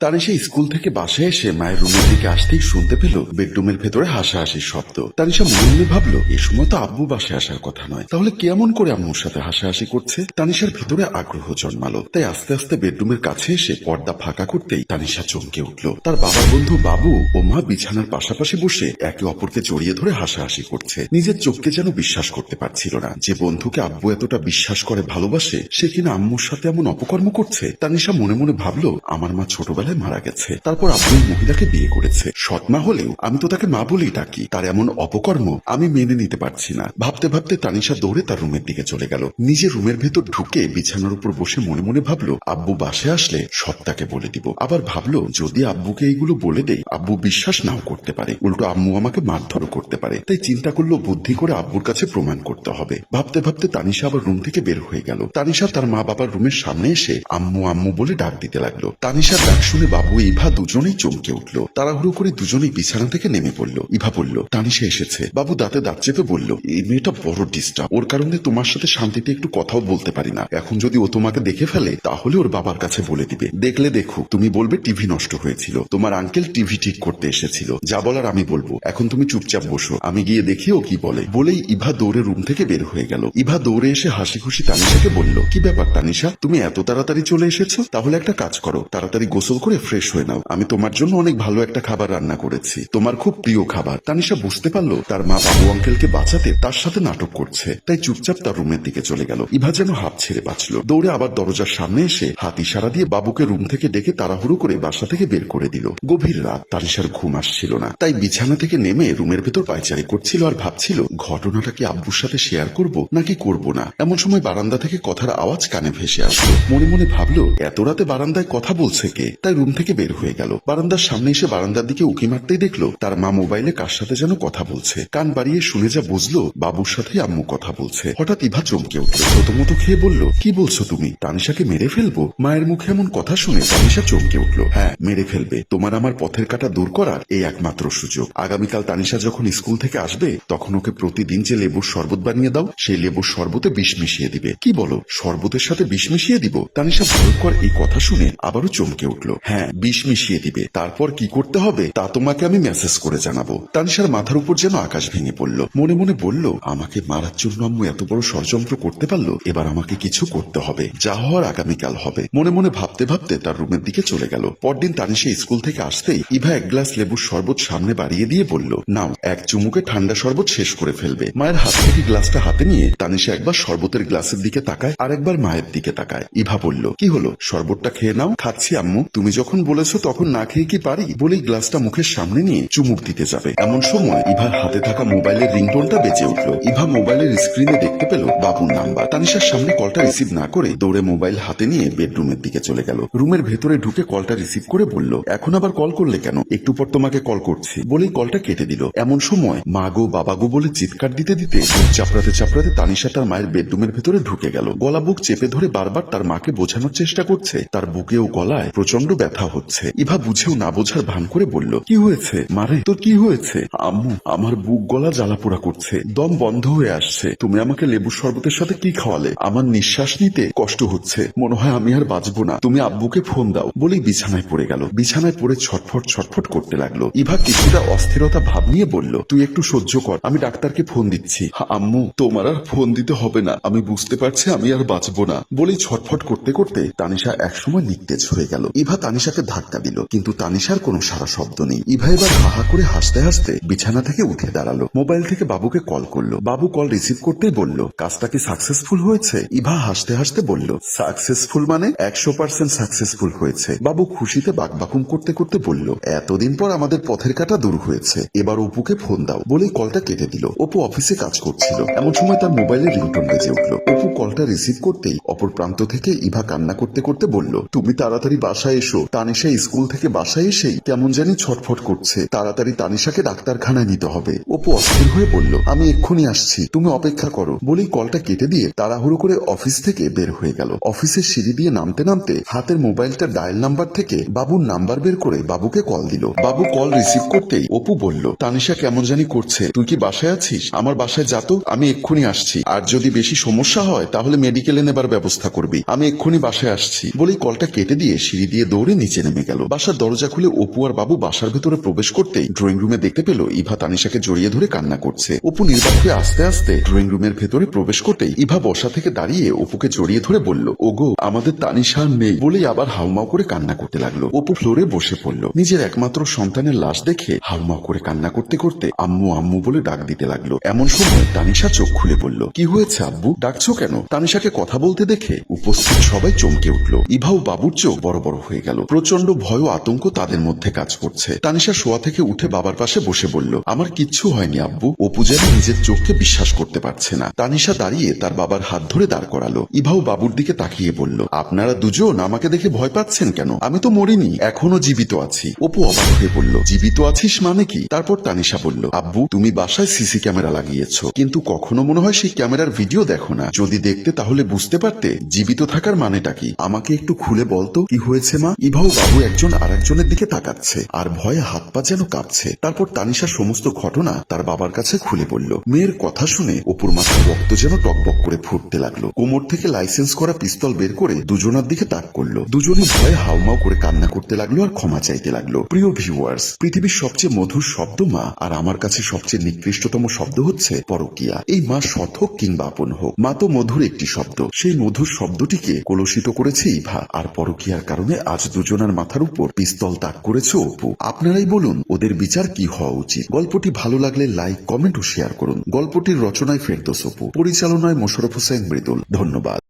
Tanisha school থেকে বাসায় এসে মায়ের রুমের দিকে আসতেই শুনতে পেল বেডরুমের ভেতরে হাসাহাসির শব্দ। তানিশা মনে মনে ভাবলো, এ সময় তো আব্বু বাসায় আসার কথা নয়। তাহলে কেমন করে আম্মুর সাথে হাসাহাসি করছে? তানিশার ভেতরে আগ্রহ জন্মালো। তাই আস্তে আস্তে বেডরুমের কাছে এসে পর্দা ফাঁকা করতেই তানিশা চমকে উঠল। তার বাবার বন্ধু বাবু ও মা বিছানার পাশাপাশি বসে একে অপরকে জড়িয়ে ধরে হাসাহাসি করছে। নিজের চোখকে যেন বিশ্বাস করতে পারছিল না। যে বন্ধুকে আব্বু এতটা বিশ্বাস করে ভালোবাসে, সে কিনা আম্মুর সাথে এমন অপকর্ম করছে? তানিশা মনে মনে ভাবলো, আমার মা ছোটবেলায় মারা গেছে। তারপর এই মহিলাকে বিয়ে করেছে। সৎ মা হলেও আমি তো তাকে মা বলেই ডাকি। তার এমন অপকর্ম আমি মেনে নিতে পারছি না। ভাবতে ভাবতে তানিশা দৌড়ে তার রুমের দিকে চলে গেল। নিজের রুমের ভেতর ঢুকে বিছানার উপর বসে মনে মনে ভাবলো, আব্বু বাসে আসলে সব তাকে বলে দিব। আবার ভাবলো, যদি আব্বুকে এইগুলো বলে দেই, আব্বু বিশ্বাস নাও করতে পারে। উল্টো আম্মু আমাকে মারধর করতে পারে। তাই চিন্তা করল, বুদ্ধি করে আব্বুর কাছে প্রমাণ করতে হবে। ভাবতে ভাবতে তানিশা আবার রুম থেকে বের হয়ে গেল। তানিশা তার মা বাবার রুমের সামনে এসে আম্মু আম্মু বলে ডাক দিতে লাগল। তানিশার ডাক শুনে বাবু ইভা দুজনেই চমকে উঠল। তাড়াহুড়ো করে দুজনেই বিছানা থেকে নেমে পড়ল। ইভা বলল, তানিশা এসেছে। বাবু দাঁতে দাঁত চেপে বলল, এই মেয়েটা বড় ডিস্টার্ব ওর কারণে তোমার সাথে শান্তিতে একটু কথাও বলতে পারি না। এখন যদি ও তোমাকে দেখে ফেলে, তাহলে ওর বাবার কাছে বলে দিবে। দেখলে দেখো তুমি বলবে টিভি নষ্ট হয়েছিল। তোমার আঙ্কেল টিভি ঠিক করতে এসেছিল। যা বলার আমি বলব। এখন তুমি চুপচাপ বসো। আমি গিয়ে দেখি ও কি বলে। বলেই ইভা দৌড়ে রুম থেকে বের হয়ে গেল। ইভা দৌড়ে এসে হাসি খুশি তানিশাকে বলল, কি ব্যাপার তানিশা? তুমি এত তাড়াতাড়ি চলে এসেছ? তাহলে একটা কাজ করো। তাড়াতাড়ি গোসল করে ফ্রেশ হয়ে নাও। আমি তোমার জন্য অনেক ভালো একটা খাবার রান্না করেছি। তোমার খুব প্রিয় খাবার। তানিশা বুঝতে পারল, তার মা বাবু আঙ্কেলকে বাঁচাতে তার সাথে নাটক করছে। তাই চুপচাপ তার রুমের দিকে চলে গেল। ইভা যেন হাত ছেড়ে বাঁচল। দৌড়ে আবার দরজার সামনে এসে হাত ইশারা দিয়ে বাবুকে রুম থেকে ডেকে তাড়াহুড়ো করে বাসা থেকে বের করে দিল। গভীর রাত, তানিশার ঘুম আসছিল না। তাই বিছানা থেকে নেমে রুমের ভেতর পায়চারি করছিল আর ভাবছিল, ঘটনাটা কি আব্বুর সাথে শেয়ার করব নাকি করব না? এমন সময় বারান্দা থেকে কথার আওয়াজ কানে ভেসে আসলো। মনে মনে ভাবলো, এত রাতে বারান্দায় কথা বলছে কে? তাই রুম থেকে বের হয়ে গেল। বারান্দার সামনে এসে বারান্দার দিকে উকি মারতেই দেখল, তার মা মোবাইলে কার সাথে যেন কথা বলছে। কান বাড়িয়ে শুনে যা বুঝলো, বাবুর সাথে আম্মু কথা বলছে। হঠাৎ ইভা চমকে উঠল। প্রথমত খেয়ে বলল, কি বলছো তুমি? তানিশাকে মেরে ফেলব? মায়ের মুখে এমন কথা শুনে তানিশা চমকে উঠল হ্যাঁ মেরে ফেলবে। তোমার আমার পথের কাটা দূর করার এই একমাত্র সুযোগ। আগামীকাল তানিশা যখন স্কুল থেকে আসবে, তখন ওকে প্রতিদিন যে লেবুর শরবত বানিয়ে দাও, সেই লেবুর শরবতে বিষ মিশিয়ে দিবে। কি বলো? শরবতের সাথে বিষ মিশিয়ে দিব? তানিশা ভয়ঙ্কর এই কথা শুনে আবারও চমকে উঠল হ্যাঁ বিষ মিশিয়ে দিবে। তারপর কি করতে হবে? তা তোমাকে আমি মেসেজ করে জানাব। তানিশার মাথার উপর যেন আকাশ ভেঙে পড়ল। মনে মনে বলল, আমাকে মারার জন্য আম্মু এত বড় ষড়যন্ত্র করতে পারল? এবার আমাকে কিছু করতে হবে। যা হওয়ার আগামীকাল হবে। মনে মনে ভাবতে ভাবতে তার রুমের দিকে চলে গেল। পরদিন তানিশা স্কুল থেকে আসতেই ইভা এক গ্লাস লেবুর শরবত সামনে বাড়িয়ে দিয়ে বলল, নাও, এক চুমুকে ঠান্ডা শরবত শেষ করে ফেলবে। মায়ের হাত থেকে গ্লাসটা হাতে নিয়ে তানিশা একবার শরবতের গ্লাসের দিকে তাকায় আর একবার মায়ের দিকে তাকায়। ইভা বলল, কি হলো? শরবতটা খেয়ে নাও। খাচ্ছি আম্মু। তুমি যখন বলেছ তখন না খেয়ে কি পারি? বলেই গ্লাসটা মুখের সামনে নিয়ে চুমুক দিতে যাবে। এমন সময় ইভার হাতে থাকা মোবাইলের রিংটোনটা বেজে উঠল। ইভা মোবাইলের স্ক্রিনে দেখতে পেল বাবুর নাম্বার। তানিশার সামনে কলটা রিসিভ না করে দৌড়ে মোবাইল হাতে নিয়ে বেডরুমের দিকে চলে গেল। রুমের ভেতরে ঢুকে কলটা রিসিভ করে বলল, এখন আবার কল করলে কেন? একটু পর তোমাকে কল করছি। বলেই কলটা কেটে দিল। এমন সময় মা গো, বাবা গো বলে চিৎকার দিতে দিতে চাপড়াতে চাপড়াতে তানিশা তার মায়ের বেডরুমের ভেতরে ঢুকে গেল। গলা বুক চেপে ধরে বারবার তার মাকে বোঝানোর চেষ্টা করছে। তার বুকে ও গলায় প্রচণ্ড ব্যথা হচ্ছে। ইভা বুঝেও না বোঝার ভান করে বলল, কি হয়েছে? মারে, তোর কি হয়েছে? আম্মু, আমার বুক গলা জ্বালা পোড়া করছে, দম বন্ধ হয়ে আসছে। তুমি আমাকে লেবুর শরবতের সাথে কি খাওয়ালে? আমার নিঃশ্বাস নিতে কষ্ট হচ্ছে। মনে হয় আমি আর বাঁচবো না। তুমি আব্বুকে ফোন দাও। বলেই বিছানায় পড়ে গেল। বিছানায় পড়ে ছটফট ছটফট করতে লাগল। ইভা কিছুটা অস্থিরতা ভাব নিয়ে বলল, তুই একটু সহ্য কর, আমি ডাক্তারকে ফোন দিচ্ছি। আম্মু, তোমার আর ফোন দিতে হবে না। আমি বুঝতে পারছি আমি আর বাঁচবো না। বলেই ছটফট করতে করতে তানিশা একসময় নিস্তেজ হয়ে গেল। ইভা তানিশাকে ধাক্কা দিল, কিন্তু তানিশার কোনো সারা শব্দ নেই। ইভা এবার হাহা করে হাসতে হাসতে বিছানা থেকে উঠে দাঁড়াল। মোবাইল থেকে বাবুকে কল করল। বাবু কল রিসিভ করতেই বলল, কাজটা কি সাকসেসফুল হয়েছে? ইভা হাসতে হাসতে বলল, সাকসেসফুল মানে একশো পার্সেন্ট সাকসেসফুল হয়েছে। বাবু খুশিতে বাকবাকুম করতে করতে বলল, এতদিন পর আমাদের পথের কাটা দূর হয়েছে। এবার অপুকে ফোন দাও। বলেই কলটা কেটে দিল। অপু অফিসে কাজ করছিল। এমন সময় তার মোবাইলে রিংটোন বেজে উঠল। অপু কলটা রিসিভ করতেই অপর প্রান্ত থেকে ইভা কান্না করতে করতে বলল, তুমি তাড়াতাড়ি বাসায় এসো। তানিশা স্কুল থেকে বাসায় এসেই কেমন জানি ছটফট করছে। তাড়াতাড়ি তানিশাকে ডাক্তারখানায় নিতে হবে। অপু অস্থির হয়ে বলল, আমি এক্ষুনি আসছি, তুমি অপেক্ষা করো। বলেই কলটা কেটে দিয়ে তাড়াহুড়ো করে অফিস থেকে বের হয়ে গেল। অফিসের সিঁড়ি দিয়ে নামতে নামতে হাতের মোবাইলটা ডায়াল নাম্বার থেকে বাবুর নাম্বার বের করে বাবুকে কল দিল। বাবু কল রিসিভ করতেই অপু বলল, তানিশা কেমন জানি করছে, তুই কি বাসায় আছিস? আমার বাসায় যা তো, আমি এক্ষুনি আসছি। আর যদি বেশি সমস্যা হয়, তাহলে মেডিকেলে নেবার ব্যবস্থা করবি। আমি এক্ষুনি বাসায় আসছি। বলেই কলটা কেটে দিয়ে সিঁড়ি দিয়ে দৌড়ে দৌড়ে নিচে নেমে গেল। বাসার দরজা খুলে অপু আর বাবু বাসার ভেতরে প্রবেশ করতেই ড্রয়িং রুমে দেখতে পেল ইভা তানিশাকে জড়িয়ে ধরে কান্না করছে। অপু নির্বাক হয়ে আস্তে আস্তে ড্রয়িং রুমের ভেতরে প্রবেশ করতেই ইভা বসা থেকে দাঁড়িয়ে অপুকে জড়িয়ে ধরে বলল, ওগো, আমাদের তানিশা নেই বলেই আবার হাউমাউ করে কান্না করতে লাগল। অপু ফ্লোরে বসে পড়ল। নিজের একমাত্র সন্তানের লাশ দেখে হাউমাউ করে কান্না করতে করতে আম্মু আম্মু বলে ডাক দিতে লাগল। এমন সময় তানিশা চোখ খুলে পড়ল কি হয়েছে আব্বু? ডাকছো কেন? তানিশাকে কথা বলতে দেখে উপস্থিত সবাই চমকে উঠল। ইভাও বাবুর চোখ বড় বড় হয়ে গেল। প্রচণ্ড ভয় ও আতঙ্ক তাদের মধ্যে কাজ করছে। তানিশা শোয়া থেকে উঠে বাবার পাশে বসে বলল, আমার কিচ্ছু হয়নি, আব্বু। অপু যেন নিজের চোখকে বিশ্বাস করতে পারছে না। তানিশা দাঁড়িয়ে তার বাবার হাত ধরে দাঁড় করালো। ইভাও বাবুর দিকে তাকিয়ে বলল, আপনারা দুজন আমাকে দেখে ভয় পাচ্ছেন কেন? আমি তো মরিনি, এখনও জীবিত আছি। অপু অবাক হয়ে বলল, জীবিত আছিস মানে কি? তারপর তানিশা বলল, আব্বু, তুমি বাসায় সিসি ক্যামেরা লাগিয়েছো, কিন্তু কখনো মনে হয় সেই ক্যামেরার ভিডিও দেখো না। যদি দেখতে তাহলে বুঝতে পারতে, জীবিত থাকার মানেটা কি? আমাকে একটু খুলে বলতো কি হয়েছে মা? ইভাও বাবু একজন আর একজনের দিকে তাকাচ্ছে, আর ভয়ে হাত পা যেন কাঁপছে। তারপর তানিশা সমস্ত ঘটনা তার বাবার কাছে খুলে বলল মেয়ের কথা শুনে অপুর মাথার রক্ত যেন টকবক করে ফুটতে লাগল। কোমর থেকে লাইসেন্স করা পিস্তল বের করে দুজনার দিকে তাক করল। দুজনে ভয়ে হাউমাউ করে কান্না করতে লাগল আর ক্ষমা চাইতে লাগল। প্রিয় ভিউয়ার্স, পৃথিবীর সবচেয়ে মধুর শব্দ মা, আর আমার কাছে সবচেয়ে নিকৃষ্টতম শব্দ হচ্ছে পরকিয়া। এই মা সৎ হোক কিংবা আপন হোক, মা তো মধুর একটি শব্দ। সেই মধুর শব্দটিকে কলুষিত করেছে ইভা, আর পরকিয়ার কারণে আজ দুজনার মাথার উপর পিস্তল তাক করেছে অপু। আপনারাই বলুন, ওদের বিচার কি হওয়া উচিত? গল্পটি ভালো লাগলে লাইক, কমেন্ট ও শেয়ার করুন। গল্পটির রচনায় ফেরদোস অপু, পরিচালনায় মোশরফ হোসেন মৃদুল। ধন্যবাদ।